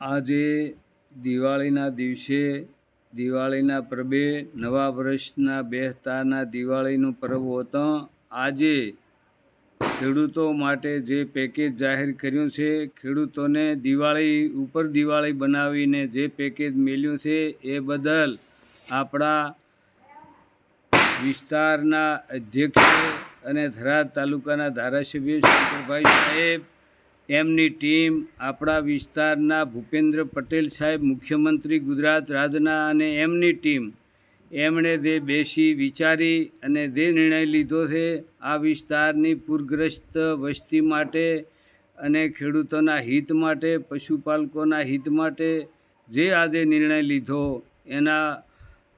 આજે દિવાળીના દિવસે, દિવાળીના પ્રબે નવા વર્ષના બેહતાના દિવાળીનું પર્વ હતો. આજે ખેડૂતો માટે જે પેકેજ જાહેર કર્યું છે, ખેડૂતોને દિવાળી ઉપર દિવાળી બનાવીને જે પેકેજ મેળ્યું છે, એ બદલ આપણા વિસ્તારના અધ્યક્ષ અને ધરાદ તાલુકાના ધારાસભ્ય શંકરભાઈ સાહેબ એમની ટીમ આપણા વિસ્તારના ભૂપેન્દ્ર પટેલ સાહેબ, મુખ્યમંત્રી ગુજરાત રાજના અને એમની ટીમ એમણે જે બેસી વિચારી અને જે નિર્ણય લીધો છે, આ વિસ્તારની પૂરગ્રસ્ત વસ્તી માટે અને ખેડૂતોના હિત માટે, પશુપાલકોના હિત માટે જે આજે નિર્ણય લીધો, એના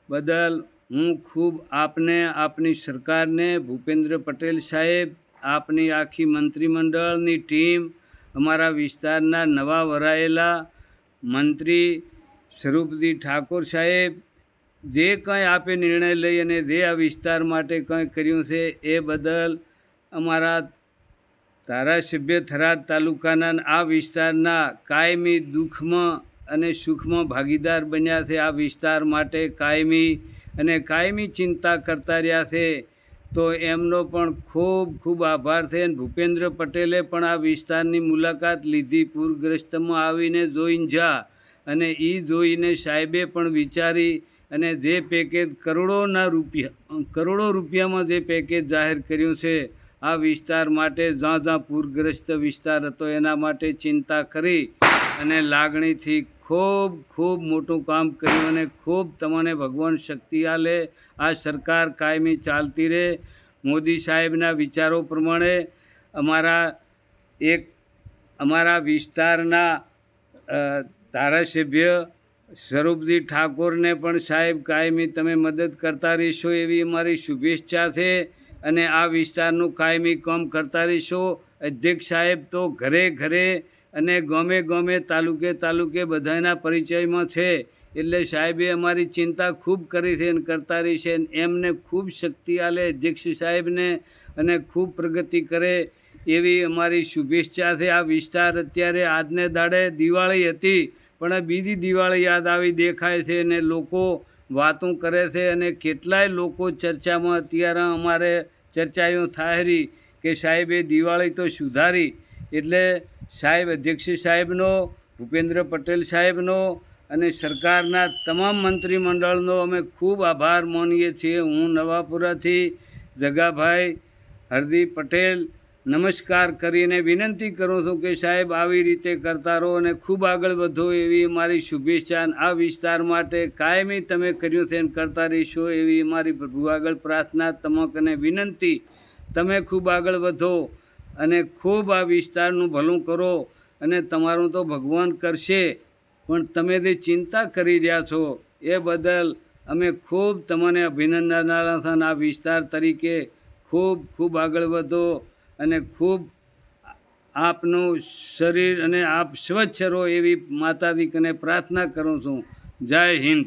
બદલ હું ખૂબ આપને, આપની સરકારને, ભૂપેન્દ્ર પટેલ સાહેબ, આપની આખી મંત્રીમંડળની ટીમ અમારા વિસ્તારના નવા વરાયેલા મંત્રી સ્વરૂપજી ઠાકોર સાહેબ જે કંઈ આપે નિર્ણય લઈ અને જે આ વિસ્તાર માટે કંઈ કર્યું છે એ બદલ અમારા ધારાસભ્ય થરાદ તાલુકાના આ વિસ્તારના કાયમી દુઃખમાં અને સુખમાં ભાગીદાર બન્યા છે. આ વિસ્તાર માટે કાયમી અને કાયમી ચિંતા કરતા રહ્યા છે. તો એમનો પણ ખૂબ ખૂબ આભાર છે. અને ભૂપેન્દ્ર પટેલે પણ આ વિસ્તારની મુલાકાત લીધી. પૂરગ્રસ્તમાં આવીને જોઈને જા. અને એ જોઈને સાહેબે પણ વિચારી અને જે પેકેજ કરોડોના રૂપિયા, કરોડો રૂપિયામાં જે પેકેજ જાહેર કર્યું છે, આ વિસ્તાર માટે જ્યાં જ્યાં પૂરગ્રસ્ત વિસ્તાર હતો એના માટે ચિંતા કરી અને લાગણીથી ખૂબ ખૂબ મોટું કામ કર્યું અને ખૂબ તમને ભગવાન શક્તિ આલે. આ સરકાર કાયમી ચાલતી રહે. મોદી સાહેબના વિચારો પ્રમાણે અમારા એક, અમારા વિસ્તારના ધારાસભ્ય સ્વરૂપજી ઠાકોરને પણ સાહેબ કાયમી તમે મદદ કરતા રહીશો એવી અમારી શુભેચ્છા છે અને આ વિસ્તારનું કાયમી કામ કરતા રહીશો. અધ્યક્ષ સાહેબ તો ઘરે ઘરે અને ગમે ગમે તાલુકે તાલુકે બધાના પરિચયમાં છે. એટલે સાહેબે અમારી ચિંતા ખૂબ કરી છે અને કરતા રહી છે એમને ખૂબ શક્તિ આલે અધ્યક્ષ સાહેબને અને ખૂબ પ્રગતિ કરે એવી અમારી શુભેચ્છા છે. આ વિસ્તાર અત્યારે આજને દાડે દિવાળી હતી, પણ બીજી દિવાળી યાદ આવી દેખાય છે અને લોકો વાતો કરે છે અને કેટલાય લોકો ચર્ચામાં, અત્યારે અમારે ચર્ચાઓ થાયરી કે સાહેબે દિવાળી તો સુધારી એટલે સાહેબ અધ્યક્ષ સાહેબનો, ભૂપેન્દ્ર પટેલ સાહેબનો અને સરકારના તમામ મંત્રીમંડળનો અમે ખૂબ આભાર માનીએ છીએ. હું નવાપુરાથી જગાભાઈ હરદીપ પટેલ નમસ્કાર કરીને વિનંતી કરું છું કે સાહેબ આવી રીતે કરતા રહો અને ખૂબ આગળ વધો એવી મારી શુભેચ્છા આ વિસ્તાર માટે કાયમી તમે કર્યું છે એને કરતા રહીશો એવી મારી પ્રભુ આગળ પ્રાર્થના તમકને વિનંતી. તમે ખૂબ આગળ વધો. અને ખૂબ આ વિસ્તારનું ભલું કરો અને તમારું તો ભગવાન કરશે. પણ તમે જે ચિંતા કરી રહ્યા છો એ બદલ અમે ખૂબ તમને અભિનંદન આ વિસ્તાર તરીકે ખૂબ ખૂબ આગળ વધો અને ખૂબ આપનું શરીર અને આપ સ્વચ્છ રહો એવી માતાજી કને પ્રાર્થના કરું છું. જય હિન્દ.